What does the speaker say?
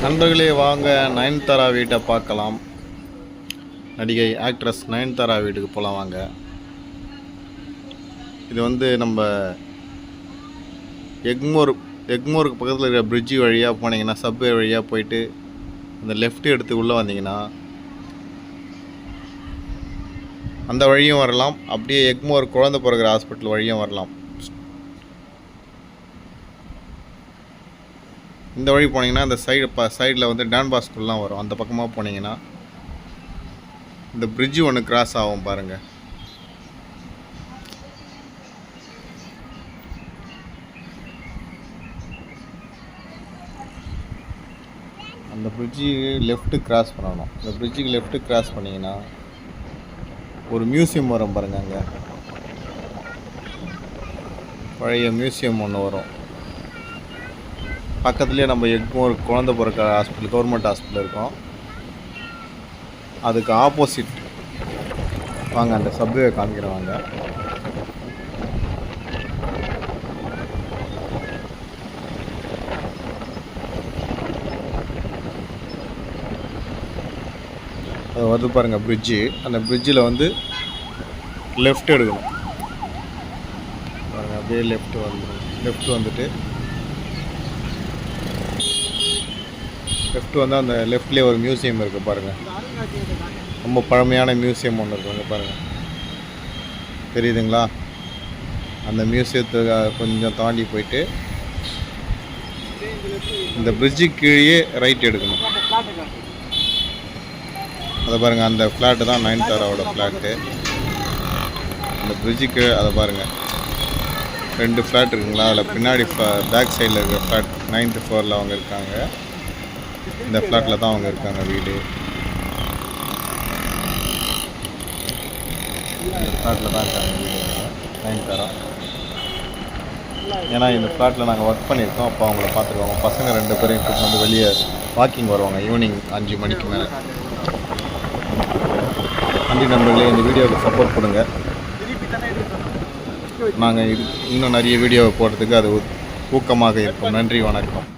நண்பர்களே வாங்க நயன்தாரா வீட்டை பார்க்கலாம். நடிகை ஆக்ட்ரஸ் நயன்தாரா வீட்டுக்கு போகலாம் வாங்க. இது வந்து நம்ம எக்மோர் எக்மோருக்கு பக்கத்தில் இருக்கிற பிரிட்ஜி வழியாக போனீங்கன்னா சப்வே வழியாக போயிட்டு அந்த லெஃப்ட் எடுத்து உள்ளே வந்தீங்கன்னா அந்த வழியும் வரலாம். அப்படியே எக்மோர் குழந்தை பிறகுற ஹாஸ்பிட்டல் வழியும் வரலாம். இந்த வழி போனீங்கன்னா அந்த சைடு ப சைடில் வந்து டான் பாஸ்கூல்லாம் வரும். அந்த பக்கமாக போனீங்கன்னா இந்த பிரிட்ஜு ஒன்று கிராஸ் ஆகும் பாருங்கள் அந்த பிரிட்ஜு லெஃப்ட்டு கிராஸ் பண்ணணும். இந்த பிரிட்ஜுக்கு லெஃப்ட்டு கிராஸ் பண்ணிங்கன்னா ஒரு மியூசியம் வரும் பாருங்க அங்கே. பழைய மியூசியம் ஒன்று வரும். பக்கத்துலேயே நம்ம எக்மோர் குழந்தை பிறக்க ஹாஸ்பிட்டல் கவர்மெண்ட் ஹாஸ்பிட்டல் இருக்கும். அதுக்கு ஆப்போசிட் வாங்க அந்த சப்வே காமிக்கிறவாங்க அது வந்து பாருங்க பிரிட்ஜு அந்த பிரிட்ஜில் வந்து லெஃப்ட் எடுக்கணும். பாருங்க அப்படியே லெஃப்ட் வந்து லெஃப்ட் வந்துட்டு லெஃப்ட் வந்து அந்த லெஃப்ட்லேயே ஒரு மியூசியம் இருக்குது பாருங்கள் ரொம்ப பழமையான மியூசியம் ஒன்று இருக்குது அங்கே பாருங்கள் தெரியுதுங்களா? அந்த மியூசியத்துக்கு கொஞ்சம் தாண்டி போயிட்டு இந்த பிரிட்ஜு கீழே ரைட் எடுக்கணும். அதை பாருங்கள் அந்த ஃப்ளாட்டு தான் நயன்தாராவோட ஃப்ளாட்டு அந்த பிரிட்ஜு கீழே அதை பாருங்கள் ரெண்டு ஃப்ளாட் இருக்குங்களா? அதில் பின்னாடி பேக் சைடில் இருக்கிற ஃப்ளாட் நைன்த்து ஃப்ளோரில் அவங்க இருக்காங்க. இந்த ஃப்ளாட்டில் தான் அவங்க இருக்காங்க வீடு. இந்த ஃப்ளாட்டில் தான் இருக்காங்க வீடு. நயன்தாரா ஏன்னா இந்த ஃப்ளாட்டில் நாங்கள் ஒர்க் பண்ணியிருக்கோம். அப்போ அவங்கள பார்த்துருவாங்க பசங்க ரெண்டு பேரையும் கூப்பிட்டு வந்து வெளியே வாக்கிங் வருவாங்க. ஈவினிங் அஞ்சு மணிக்கு மேலே. அஞ்சு நண்பர்களே இந்த வீடியோவுக்கு சப்போர்ட் கொடுங்க. நாங்கள் இது இன்னும் நிறைய வீடியோ போடுறதுக்கு அது ஊக்கமாக இருக்கும். நன்றி வணக்கம்.